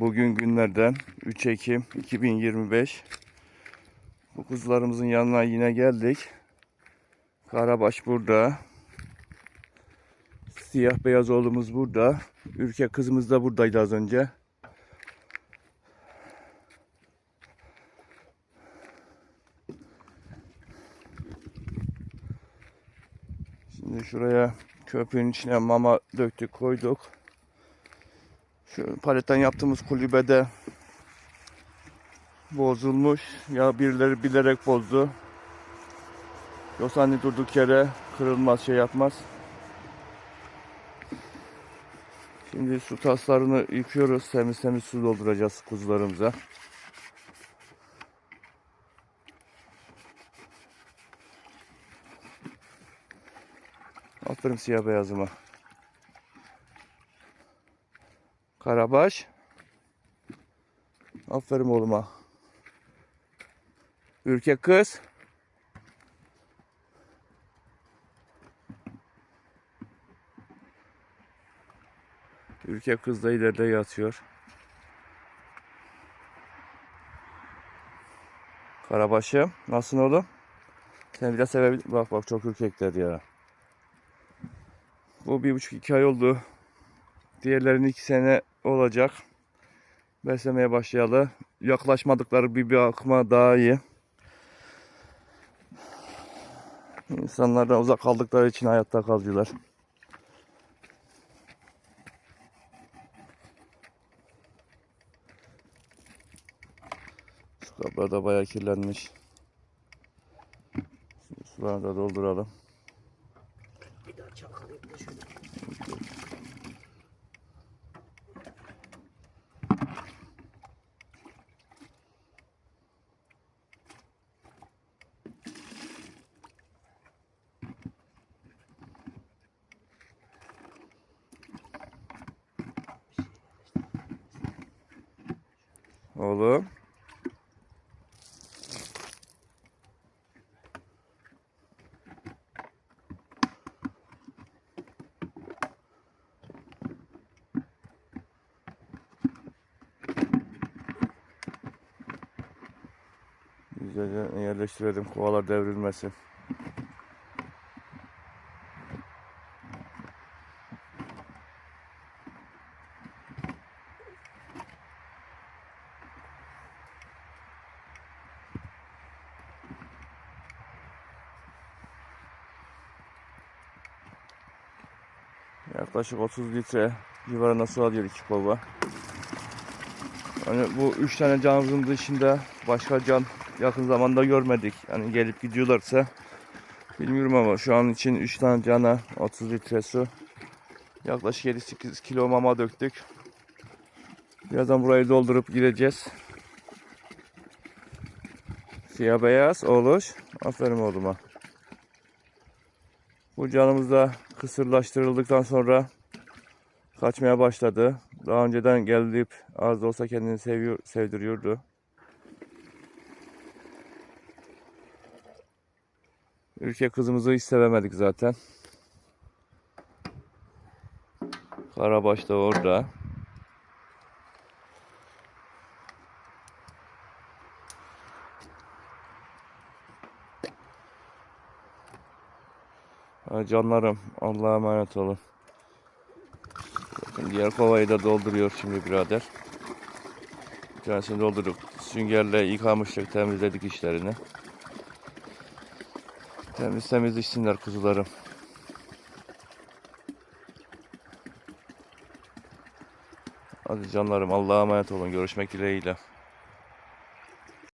Bugün günlerden 3 Ekim 2025. Bu kuzularımızın yanına yine geldik. Karabaş burada. Siyah beyaz oğlumuz burada. Ürkek kızımız da buradaydı az önce. Şimdi şuraya köpüğün içine mama döktük koyduk. Şu paletten yaptığımız kulübede bozulmuş. Ya birileri bilerek bozdu. Yoksa hani durduk yere kırılmaz şey yapmaz. Şimdi su taslarını yıkıyoruz. Temiz temiz su dolduracağız kuzularımıza. Aferin siyah beyazıma. Karabaş. Aferin oğluma. Ürkek kız. Ürkek kız da ileride yatıyor. Karabaşım. Nasılsın oğlum? Sen biraz sevebil... Bak bak çok ürkekler ya. Bu bir buçuk iki ay oldu. Diğerlerinin iki sene olacak. Beslemeye başlayalı. Yaklaşmadıkları bir bakıma daha iyi. İnsanlardan uzak kaldıkları için hayatta kalıyorlar. Su kapları da bayağı kirlenmiş. Sularını da dolduralım. Oğlum. Güzelce yerleştirelim kovalar devrilmesin. Yaklaşık 30 litre civarında su alıyor iki kova. Hani bu üç tane canımızın dışında başka can yakın zamanda görmedik. Hani gelip gidiyorlarsa bilmiyorum ama şu an için 3 tane cana 30 litre su. Yaklaşık 7-8 kilo mama döktük. Birazdan burayı doldurup gireceğiz. Siyah beyaz oluş. Aferin oğluma. Bu canımız da kısırlaştırıldıktan sonra kaçmaya başladı. Daha önceden gelip az da olsa kendini seviyor, sevdiriyordu. Ülke kızımızı hiç sevemedik zaten. Karabaş da orada. Canlarım Allah'a emanet olun. Bakın diğer kovayı da dolduruyor şimdi birader. Bir tanesini doldurup süngerle yıkamıştık temizledik işlerini. Temiz temiz içsinler kuzularım. Hadi canlarım Allah'a emanet olun. Görüşmek dileğiyle.